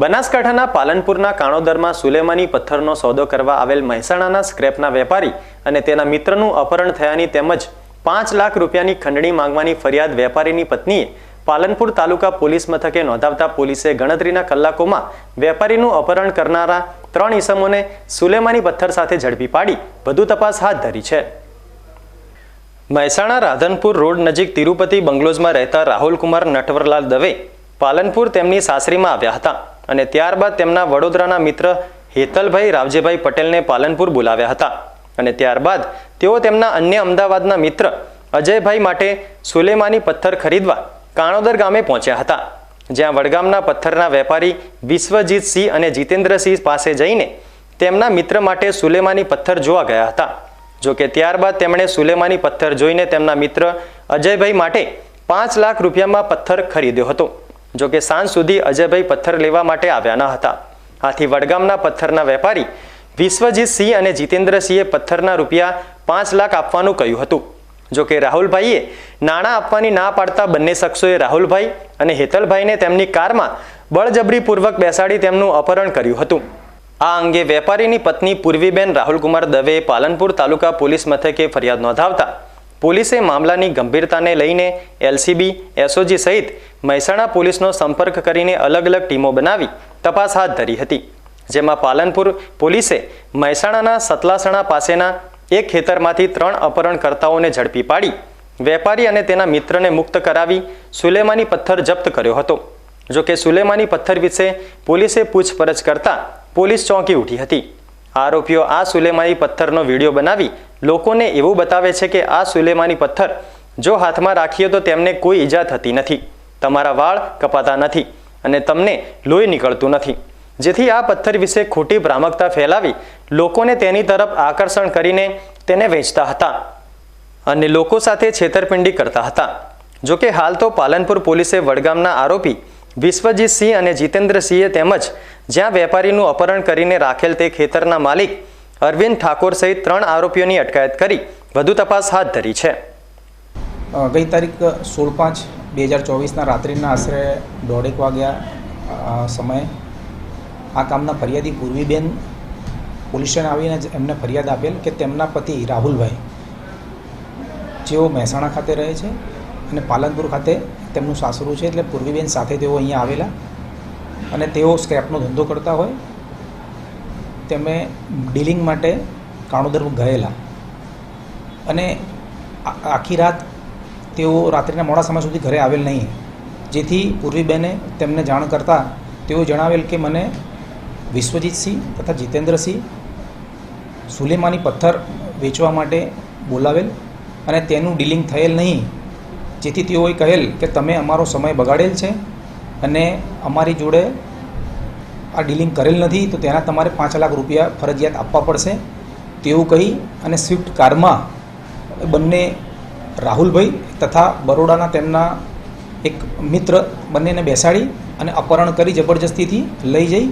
બનાસકાંઠાના પાલનપુરના કાણોદરમાં સુલેમાની પથ્થરનો સોદો કરવા આવેલ મહેસાણાના સ્ક્રેપના વેપારી અને તેના મિત્રનું અપહરણ થયાની તેમજ પાંચ લાખ રૂપિયાની ખંડણી માંગવાની ફરિયાદ વેપારીની પત્નીએ પાલનપુર તાલુકા પોલીસ મથકે નોંધાવતા પોલીસે ગણતરીના કલાકોમાં વેપારીનું અપહરણ કરનારા ત્રણ ઈસમોને સુલેમાની પથ્થર સાથે ઝડપી પાડી. વધુ તપાસ હાથ ધરી છે. મહેસાણા રાધનપુર રોડ નજીક તિરુપતિ બંગલોઝમાં રહેતા રાહુલકુમાર નટવરલાલ દવે પાલનપુર તેમની સાસરીમાં આવ્યા હતા. અને ત્યારબાદ તેમના વડોદરાના મિત્ર હેતલભાઈ રાવજીભાઈ પટેલને પાલનપુર બોલાવ્યા હતા. અને ત્યારબાદ તેઓ તેમના અન્ય અમદાવાદના મિત્ર અજયભાઈ માટે સુલેમાની પથ્થર ખરીદવા કાણોદર ગામે પહોંચ્યા હતા. જ્યાં વડગામના પથ્થરના વેપારી વિશ્વજીતસિંહ અને જીતેન્દ્રસિંહ પાસે જઈને તેમના મિત્ર માટે સુલેમાની પથ્થર જોવા ગયા હતા. જો કે ત્યારબાદ તેમણે સુલેમાની પથ્થર જોઈને તેમના મિત્ર અજયભાઈ માટે પાંચ લાખ રૂપિયામાં પથ્થર ખરીદ્યો હતો. જો કે સાંજ સુધી અજયભાઈ પથ્થર લેવા માટે આવ્યા ન હતા. આથી વડગામના પથ્થરના વેપારી વિશ્વજીત સિંહ અને જીતેન્દ્રસિંહે પથ્થરના રૂપિયા પાંચ લાખ આપવાનું કહ્યું હતું. જો કે રાહુલભાઈએ નાણાં આપવાની ના પાડતા બંને શખ્સોએ રાહુલભાઈ અને હેતલભાઈને તેમની કારમાં બળજબરીપૂર્વક બેસાડી તેમનું અપહરણ કર્યું હતું. આ અંગે વેપારીની પત્ની પૂર્વીબેન રાહુલકુમાર દવેએ પાલનપુર તાલુકા પોલીસ મથકે ફરિયાદ નોંધાવતા પોલીસે મામલાની ગંભીરતાને લઈને એલસીબી, એસઓજી સહિત મહેસાણા પોલીસનો સંપર્ક કરીને અલગ અલગ ટીમો બનાવી તપાસ હાથ ધરી હતી. જેમાં પાલનપુર પોલીસે મહેસાણાના સતલાસણા પાસેના એક ખેતરમાંથી ત્રણ અપહરણકર્તાઓને ઝડપી પાડી, વેપારી અને તેના મિત્રને મુક્ત કરાવી સુલેમાની પથ્થર જપ્ત કર્યો હતો. જો કે સુલેમાની પથ્થર વિશે પોલીસે પૂછપરછ કરતા પોલીસ ચોંકી ઉઠી હતી. આરોપીઓ આ સુલેમાની પથ્થરનો વીડિયો બનાવી લોકોને એવું બતાવે છે કે આ સુલેમાની પથ્થર જો હાથમાં રાખીએ તો તેમને કોઈ ઈજા થતી નથી. તમારા વાળ કપાતા નથી અને તમને લોહી નીકળતું નથી. જેથી આ પથ્થર વિશે ખોટી ભ્રામકતા ફેલાવી લોકોને તેની તરફ આકર્ષણ કરીને તેને વેચતા હતા અને લોકો સાથે છેતરપિંડી કરતા હતા. જોકે હાલ તો પાલનપુર પોલીસે વડગામના આરોપી વિશ્વજીતસિંહ અને જીતેન્દ્રસિંહે તેમજ જ્યાં વેપારીનું અપહરણ કરીને રાખેલ તે ખેતરના માલિક અરવિંદ ઠાકોર સહિત ત્રણ આરોપીઓની અટકાયત કરી વધુ તપાસ હાથ ધરી છે. ગઈ તારીખ સોળ પાંચ બે હજાર ચોવીસના રાત્રિના આશરે દોઢેક વાગ્યા સમયે આ કામના ફરિયાદી પૂર્વીબેન પોલીસ સ્ટેશન આવીને એમને ફરિયાદ આપેલ કે તેમના પતિ રાહુલભાઈ, જેઓ મહેસાણા ખાતે રહે છે અને પાલનપુર ખાતે તેમનું સાસરું છે એટલે પૂર્વીબેન સાથે તેઓ અહીંયા આવેલા અને તેઓ સ્ક્રેપનો ધંધો કરતા હોય. તેમણે ડીલિંગ માટે કાણોદર ગયેલા અને આખી રાત તેઓ રાત્રિના મોડા સમય સુધી ઘરે આવેલ નહીં. જેથી પૂર્વીબેને તેમને જાણ કરતાં તેઓ જણાવેલ કે મને વિશ્વજીતસિંહ તથા જીતેન્દ્રસિંહ સુલેમાની પથ્થર વેચવા માટે બોલાવેલ અને તેનું ડીલિંગ થયેલ નહીં. જેથી તેઓએ કહેલ કે તમે અમારો સમય બગાડેલ છે અને અમારી જોડે આ ડીલિંગ કરેલ નથી, તો તેના તમારે પાંચ લાખ રૂપિયા ફરજિયાત આપવા પડશે. તેવું કહી અને સ્વિફ્ટ કારમાં બંને રાહુલભાઈ તથા બરોડાના તેમના એક મિત્ર બંનેને બેસાડી અને અપહરણ કરી જબરજસ્તીથી લઈ જઈ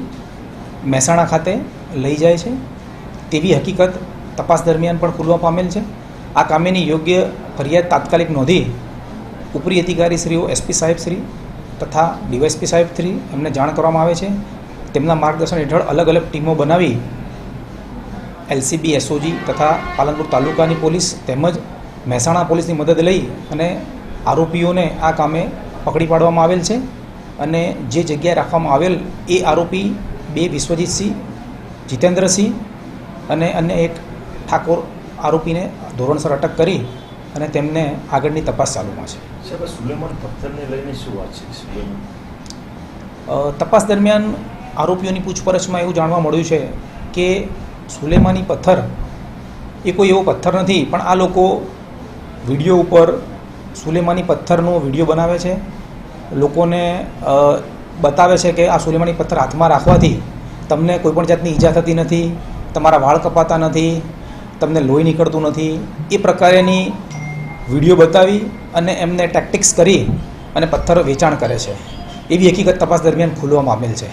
મહેસાણા ખાતે લઈ જાય છે. તેવી હકીકત તપાસ દરમિયાન પણ ખુલવા પામેલ છે. આ કામેની યોગ્ય ફરિયાદ તાત્કાલિક નોંધી ઉપરી અધિકારી શ્રીઓ એસપી સાહેબ શ્રી તથા ડીવાયસપી સાહેબ શ્રી એમને જાણ કરવામાં આવે છે. તેમના માર્ગદર્શન હેઠળ અલગ અલગ ટીમો બનાવી એલસીબી, એસઓજી તથા પાલનપુર તાલુકાની પોલીસ તેમજ મહેસાણા પોલીસની મદદ લઈ અને આરોપીઓને આ કામે પકડી પાડવામાં આવેલ છે અને જે જગ્યાએ રાખવામાં આવેલ એ આરોપી બે વિશ્વજીતસિંહ જીતેન્દ્રસિંહ અને અન્ય એક ઠાકોર આરોપીને ધોરણસર અટક કરી અને તેમને આગળની તપાસ ચાલુમાં છે. સુલેમાન પથ્થરને લઈને શું વાત છે તપાસ દરમિયાન આરોપીઓની પૂછપરછમાં એવું જાણવા મળ્યું છે કે સુલેમાની પથ્થર એ કોઈ એવો પથ્થર નથી પણ આ લોકો વીડિયો ઉપર સુલેમાની પથ્થરનો વીડિયો બનાવે છે. લોકોને બતાવે છે કે આ સુલેમાની પથ્થર હાથમાં રાખવાથી તમને કોઈપણ જાતની ઈજા થતી નથી, તમારા વાળ કપાતા નથી, તમને લોહી નીકળતું નથી. એ પ્રકારેની વીડિયો બતાવી અને એમને ટેક્ટિક્સ કરી અને પથ્થર વેચાણ કરે છે. એવી હકીકત તપાસ દરમિયાન ખુલવામાં આવેલ છે.